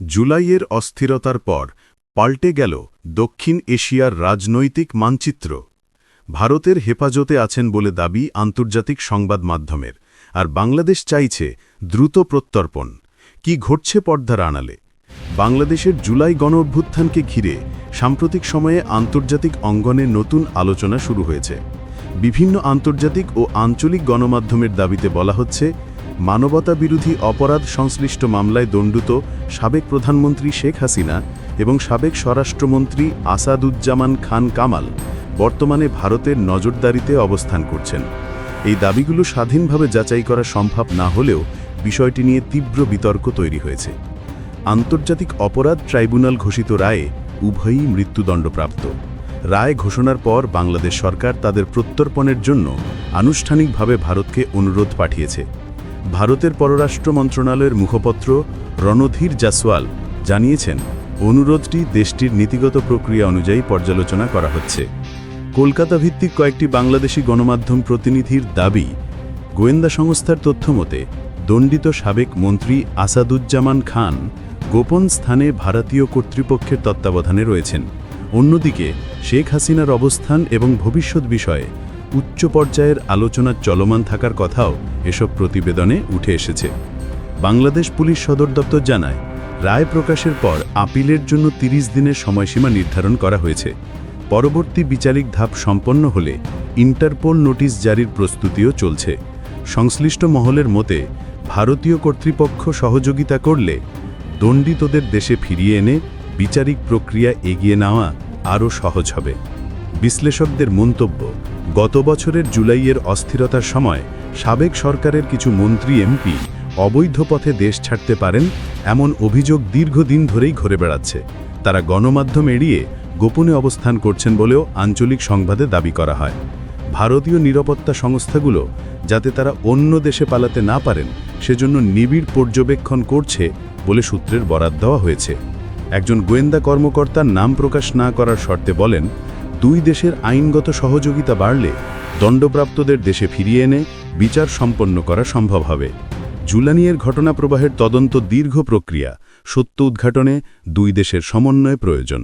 জুলাইয়ের অস্থিরতার পর পাল্টে গেল দক্ষিণ এশিয়ার রাজনৈতিক মানচিত্র। ভারতের হেফাজতে আছেন বলে দাবি আন্তর্জাতিক সংবাদ মাধ্যমের, আর বাংলাদেশ চাইছে দ্রুত প্রত্যর্পণ। কি ঘটছে পর্দার আড়ালে? বাংলাদেশের জুলাই গণ অভ্যুত্থানকে ঘিরে সাম্প্রতিক সময়ে আন্তর্জাতিক অঙ্গনে নতুন আলোচনা শুরু হয়েছে। বিভিন্ন আন্তর্জাতিক ও আঞ্চলিক গণমাধ্যমের দাবিতে বলা হচ্ছে মানবতা বিরোধী অপরাধ সংশ্লিষ্ট মামলায় দণ্ডিত সাবেক প্রধানমন্ত্রী শেখ হাসিনা এবং সাবেক স্বরাষ্ট্রমন্ত্রী আসাদুজ্জামান খান কামাল বর্তমানে ভারতের নজরদারিতে অবস্থান করছেন। এই দাবিগুলো স্বাধীনভাবে যাচাই করা সম্ভব না হলেও বিষয়টি নিয়ে তীব্র বিতর্ক তৈরি হয়েছে। আন্তর্জাতিক অপরাধ ট্রাইব্যুনাল ঘোষিত রায়ে উভয়ই মৃত্যুদণ্ডপ্রাপ্ত। রায় ঘোষণার পর বাংলাদেশ সরকার তাদের প্রত্যর্পণের জন্য আনুষ্ঠানিকভাবে ভারতকে অনুরোধ পাঠিয়েছে। ভারতের পররাষ্ট্র মন্ত্রণালয়ের মুখপত্র রণধীর জাসওয়াল জানিয়েছেন, অনুরোধটি দেশটির নীতিগত প্রক্রিয়া অনুযায়ী পর্যালোচনা করা হচ্ছে। কলকাতা ভিত্তিক কয়েকটি বাংলাদেশি গণমাধ্যম প্রতিনিধির দাবি, গোয়েন্দা সংস্থার তথ্যমতে দণ্ডিত সাবেক মন্ত্রী আসাদুজ্জামান খান গোপন স্থানে ভারতীয় কর্তৃপক্ষের তত্ত্বাবধানে রয়েছেন। অন্যদিকে, শেখ হাসিনার অবস্থান এবং ভবিষ্যৎ বিষয়ে উচ্চ পর্যায়ের আলোচনা চলমান থাকার কথাও এসব প্রতিবেদনে উঠে এসেছে। বাংলাদেশ পুলিশ সদর দপ্তর জানায়, রায় প্রকাশের পর আপিলের জন্য ৩০ দিনের সময়সীমা নির্ধারণ করা হয়েছে। পরবর্তী বিচারিক ধাপ সম্পন্ন হলে ইন্টারপোল নোটিশ জারির প্রস্তুতিও চলছে। সংশ্লিষ্ট মহলের মতে, ভারতীয় কর্তৃপক্ষ সহযোগিতা করলে দণ্ডিতদের দেশে ফিরিয়ে এনে বিচারিক প্রক্রিয়া এগিয়ে নেওয়া আরও সহজ হবে। বিশ্লেষকদের মন্তব্য গত বছরের জুলাইয়ের অস্থিরতার সময় সাবেক সরকারের কিছু মন্ত্রী এমপি অবৈধ পথে দেশ ছাড়তে পারেন এমন অভিযোগ দীর্ঘদিন ধরেই ঘুরে বেড়াচ্ছে। তারা গণমাধ্যম এড়িয়ে গোপনে অবস্থান করছেন বলেও আঞ্চলিক সংবাদে দাবি করা হয়। ভারতীয় নিরাপত্তা সংস্থাগুলো যাতে তারা অন্য দেশে পালাতে না পারেন, সেজন্য নিবিড় পর্যবেক্ষণ করছে বলে সূত্রের বরাত দেওয়া হয়েছে। একজন গোয়েন্দা কর্মকর্তার নাম প্রকাশ না করার শর্তে বলেন দুই দেশের আইনগত সহযোগিতা বাড়লে দণ্ডপ্রাপ্তদের দেশে ফিরিয়ে এনে বিচার সম্পন্ন করা সম্ভব হবে। জুলানিয়ের ঘটনা প্রবাহের তদন্ত দীর্ঘ প্রক্রিয়া, সত্য উদ্ঘাটনে দুই দেশের সমন্বয় প্রয়োজন।